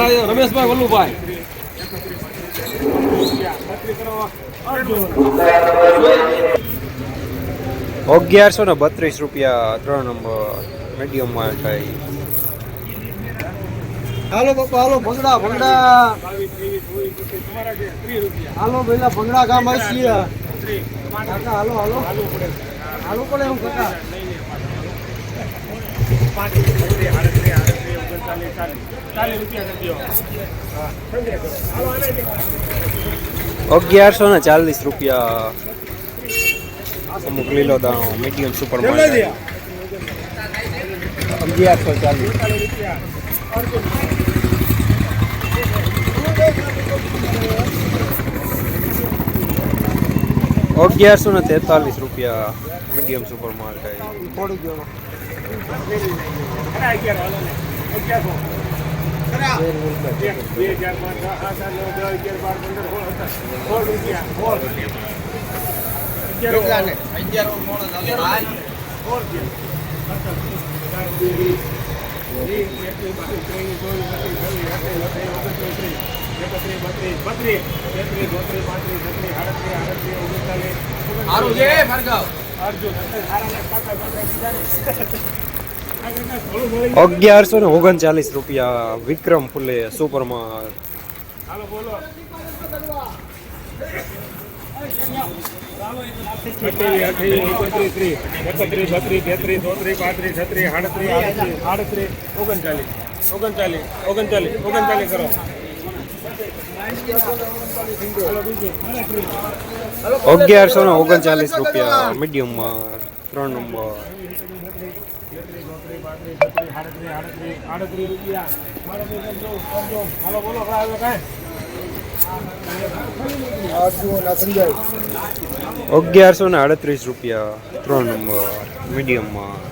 રાણા રમેશભાઈ વલ્લુભાઈ. અગિયારસો ને બત્રીસ રૂપિયા ત્રણ નંબર મીડિયમમાં થાય હાલો બાપા હાલો ભંગડા ભંગડા. હાલો ભાઈ ભંગડા ગામ આવી છીએ. કાકા હાલો હાલો. હાલો પડે એમ કાકા. અગિયારસો ને ચાલીસ રૂપિયા. અમુક લીલો દાણો મીડિયમ સુપર માર્કેટ અગિયારસો ચાલીસ. અગિયારસો ને તેતાલીસ રૂપિયા મીડિયમ સુપર માલ થાય થોડી ગયો સારું છે ભાર્ગવ અગિયારસો ને ઓગણચાલીસ રૂપિયા વિક્રમ ફૂલે સુપર માલ ઓગણચાલીસ ઓગણચાલીસ રૂપિયા વિક્રમ ઓગણચાલીસ કરો અગિયારસો ને ઓગણચાલીસ રૂપિયા મીડિયમ માલ ત્રણ નંબર. કાંઈ કાંઈ? અગિયારસો ને આડત્રીસ રૂપિયા ત્રણ નંબર મીડિયમ માલ